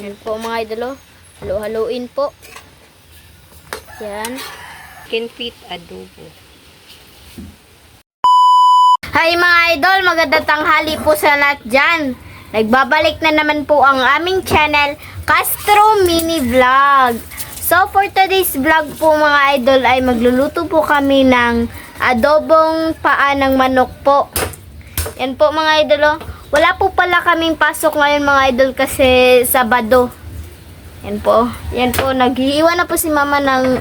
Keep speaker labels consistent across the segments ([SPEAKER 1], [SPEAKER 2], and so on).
[SPEAKER 1] Yan po mga idol. oh. Halo-haloin po. Yan.
[SPEAKER 2] Chicken feet adobo.
[SPEAKER 1] Hi mga idol, magandang tanghali po sa lahat dyan. Nagbabalik na naman po ang aming channel, Castro Mini Vlog. So for today's vlog po mga idol ay magluluto po kami ng adobong paa ng manok po. Yan po mga idol. oh. Wala po pala kaming pasok ngayon mga idol kasi Sabado. Yan po. Yan po. Naghiiwan na po si mama ng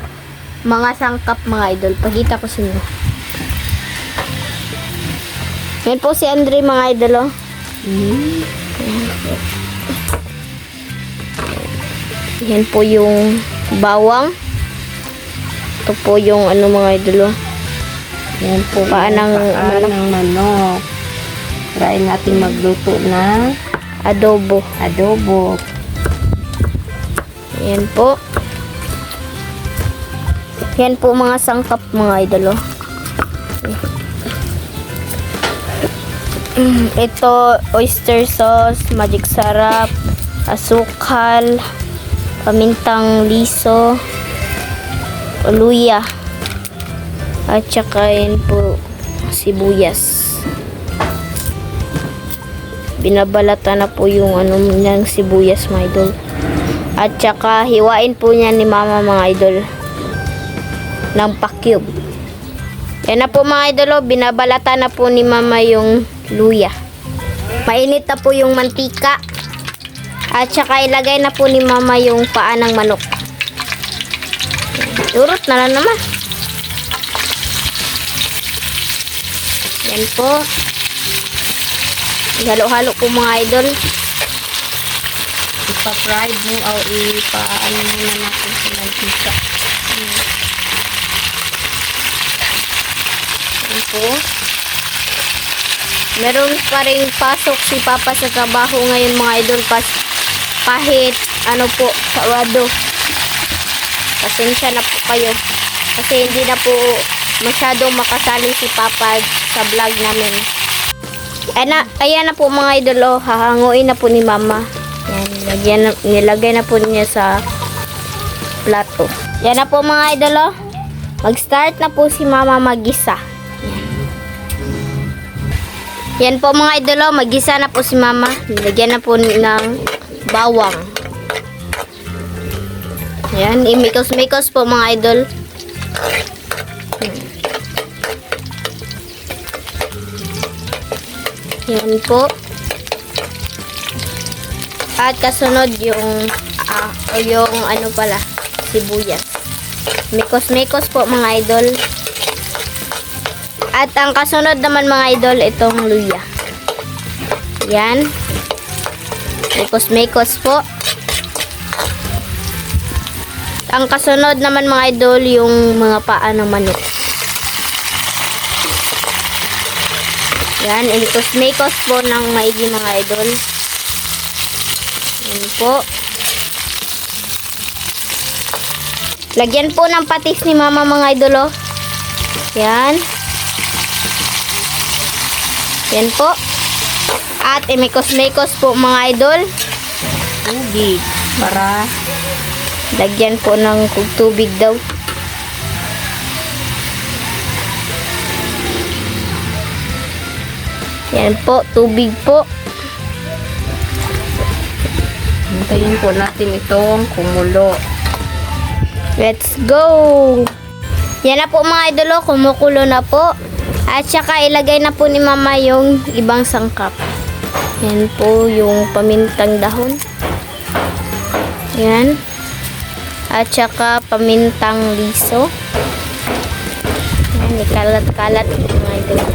[SPEAKER 1] mga sangkap mga idol. Pagkita ko sa inyo. Yan po si Andre mga idol. oh. Yan po yung bawang. Ito po yung ano mga idol. oh.
[SPEAKER 2] Yan po.
[SPEAKER 1] Paa ng
[SPEAKER 2] paa
[SPEAKER 1] manok.
[SPEAKER 2] ng manok. Try natin magluto ng
[SPEAKER 1] Adobo.
[SPEAKER 2] adobo.
[SPEAKER 1] Yan po. Yan po mga sangkap mga idol. oh. Mm, Ito, oyster sauce, magic sarap, asukal, pamintang liso, luya, at saka yan po sibuyas. Binabalata na po yung ano ng sibuyas mga idol. At saka hiwain po niya ni mama mga idol ng pa-cube. Yan na po mga idol, oh. binabalata na po ni mama yung luya. Mainit na po yung mantika. At saka ilagay na po ni mama yung paa ng manok. Turot na lang naman. Yan po. Halo-halo po mga idol.
[SPEAKER 2] Ipa-fry mo o ipa-ano muna natin sa mantika.
[SPEAKER 1] Yan po. Meron pa rin pasok si Papa sa trabaho ngayon mga idol pas kahit ano po, Sabado. Pasensya na po kayo. Kasi hindi na po masyadong makasali si Papa sa vlog namin. Ayan na, ayan na po mga idol, oh, hahanguin na po ni Mama. Yan, lagyan na, nilagay na po niya sa plato. Yan na po mga idol, oh. Mag-start na po si Mama magisa. Yan po mga idolo, magisa na po si mama. Nilagyan na po ng bawang. Yan, imikos-mikos po mga idol. Yan po. At kasunod yung o yung ano pala, sibuyas. Mikos-mikos po mga idol. At ang kasunod naman mga idol, itong luya. Yan. Mekos-mekos po. Ang kasunod naman mga idol, yung mga paa ng manok. Yan, imikos-mekos po ng maigi mga idol. Yan po. Lagyan po ng patis ni mama mga idol, oh. Yan. Yan po. At imikos-mikos po mga idol.
[SPEAKER 2] Tubig. Para
[SPEAKER 1] Lagyan po ng tubig daw. Yan po, tubig po.
[SPEAKER 2] hintayin po natin itong kumulo.
[SPEAKER 1] Let's go! Yan na po mga idolo, kumukulo na po. At saka ilagay na po ni mama yung ibang sangkap. Yan po yung pamintang dahon. Yan. At saka pamintang liso. Yan, ikalat-kalat mga idolo.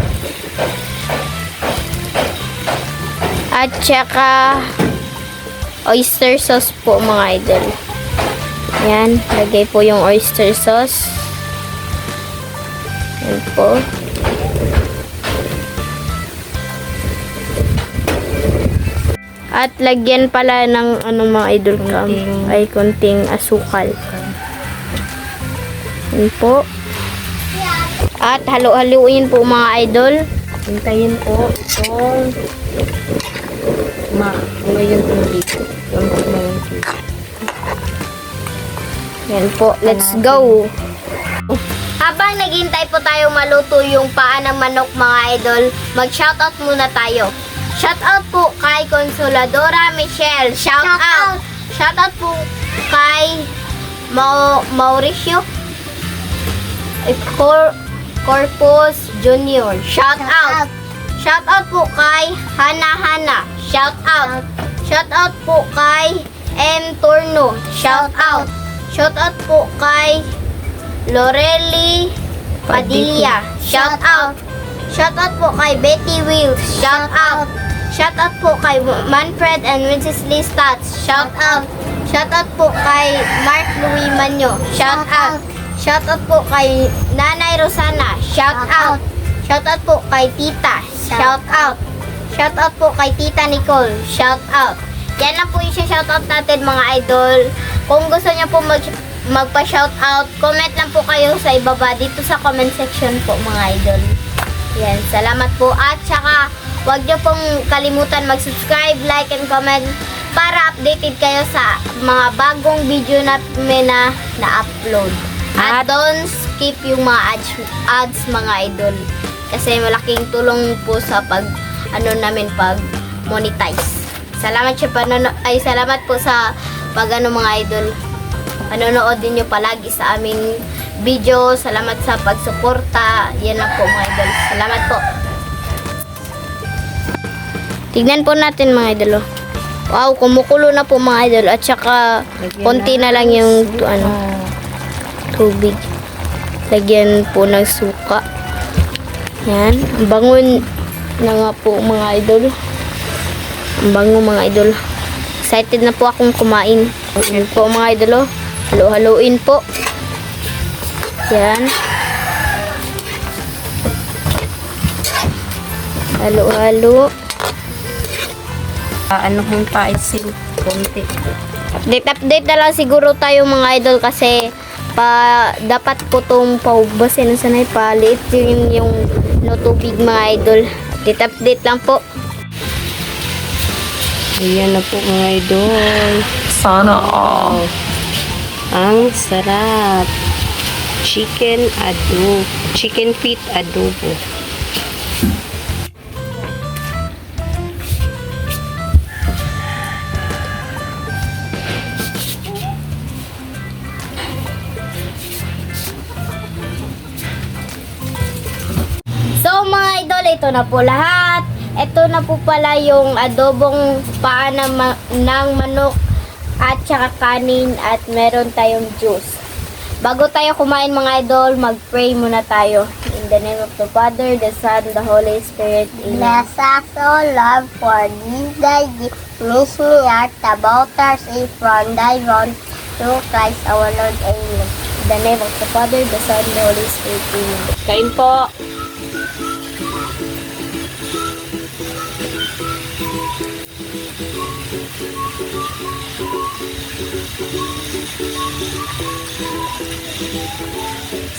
[SPEAKER 1] At saka oyster sauce po mga idol. Yan, lagay po yung oyster sauce. Yan po. At lagyan pala ng ano mga idol
[SPEAKER 2] Konting-
[SPEAKER 1] ay konting asukal. Yan po. At halo-haluin po mga idol.
[SPEAKER 2] Hintayin po itong ma ngayon tubig. Yung po na yung tubig.
[SPEAKER 1] Yan po, let's go. Habang naghintay po tayo maluto yung paa ng manok mga idol, mag-shoutout muna tayo. Shoutout po kay Consoladora Michelle. Shoutout. Shoutout po kay Mau Mauricio Cor Corpus Junior. Shoutout. Shoutout po kay Hana Hana. Shoutout. Shoutout po kay M. Turno. Shoutout. Shoutout po kay Loreli Padilla. Shoutout. Shoutout po kay Betty Wills. Shoutout. Shoutout po kay Manfred and Mrs. Lee Stats. Shoutout. Shoutout po kay Mark Louis Manyo. Shoutout. Shoutout po kay Nanay Rosana. Shoutout. Shoutout po kay Tita. Shoutout. Shoutout po kay Tita Nicole. Shoutout. Yan lang po yung shoutout natin mga idol. Kung gusto niyo po mag magpa-shoutout, comment lang po kayo sa ibaba dito sa comment section po mga idol. Yan, salamat po. At saka, huwag niyo pong kalimutan mag-subscribe, like, and comment para updated kayo sa mga bagong video namin na na-upload. At,
[SPEAKER 2] At-
[SPEAKER 1] don't skip yung mga ads, ads mga idol. Kasi malaking tulong po sa pag ano namin pag monetize. Salamat siya panono ay salamat po sa pag ano mga idol. Panonood din nyo palagi sa aming video. Salamat sa pagsuporta. Yan lang po mga idol. Salamat po. Tignan po natin mga idol. oh. Wow, kumukulo na po mga idol. At saka konti na lang yung tu- ano, tubig. Lagyan po ng suka. Yan. Ang bangon na nga po mga idol. Ang bango mga idol. Excited na po akong kumain. Yan po mga idol. oh. Halo-haloin po. Yan. Halo-halo.
[SPEAKER 2] Ah, ano kung paisin? Konti.
[SPEAKER 1] Update-update na lang siguro tayo mga idol kasi pa dapat po itong paubasin ng sanay palit yung, yung no tubig mga idol. Update-update lang po.
[SPEAKER 2] Ayan na po mga idol.
[SPEAKER 3] Sana all.
[SPEAKER 2] Ang sarap. Chicken adobo. Chicken feet adobo.
[SPEAKER 1] Ito na po lahat. Ito na po pala yung adobong paa ng, ma- ng manok at saka kanin at meron tayong juice. Bago tayo kumain mga idol, mag-pray muna tayo. In the name of the Father, the Son, the Holy Spirit. Amen.
[SPEAKER 4] Bless us, O Lord, for this thy gift. Miss me art about us from thy wrong. Through Christ our Lord. Amen.
[SPEAKER 1] In the name of the Father, the Son, the Holy Spirit. Amen.
[SPEAKER 2] Kain po.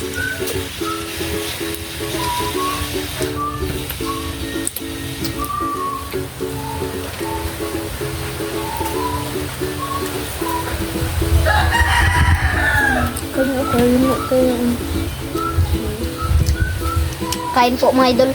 [SPEAKER 1] Kain po, kain po, mga idol.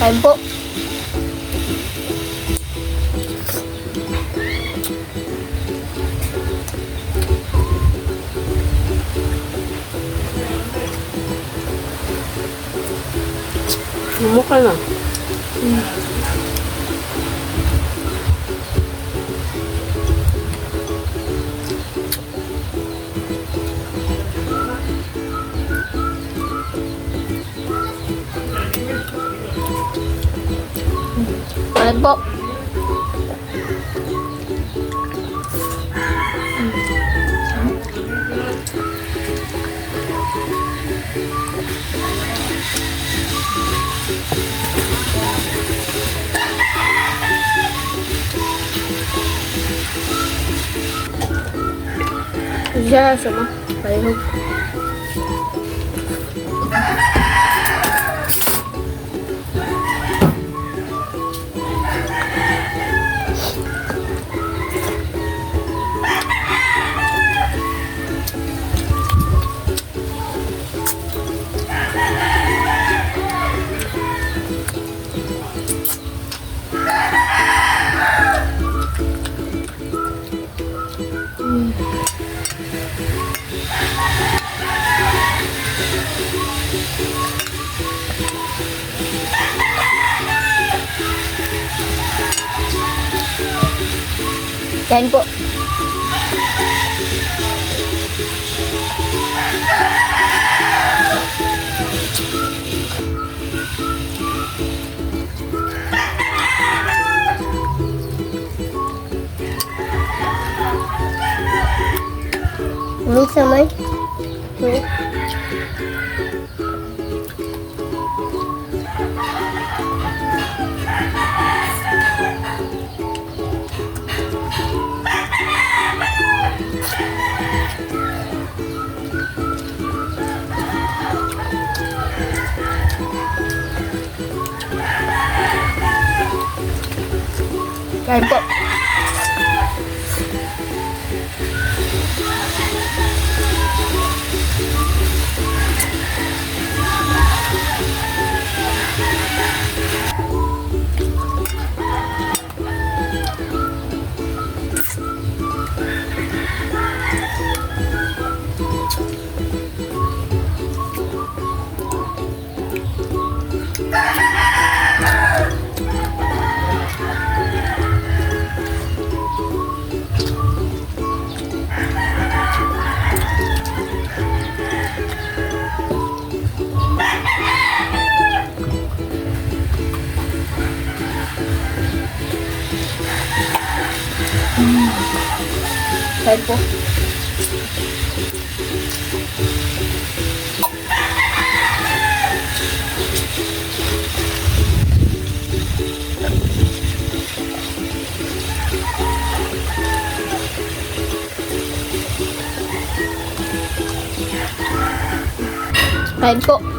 [SPEAKER 1] Kain po.
[SPEAKER 2] Mumukha na.
[SPEAKER 1] Kain po. Siya sama. Kain Kain po.
[SPEAKER 4] Minsan man.
[SPEAKER 1] Kain po. Kain po. Po.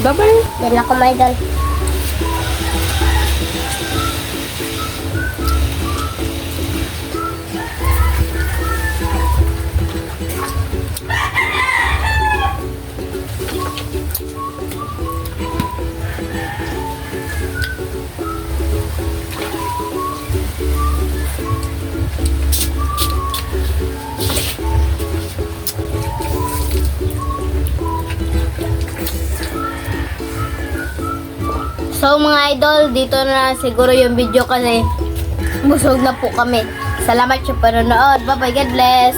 [SPEAKER 3] Bye-bye.
[SPEAKER 4] Yan ako, my idol.
[SPEAKER 1] Idol, dito na siguro yung video kasi busog na po kami. Salamat sa panonood. Bye bye, God bless.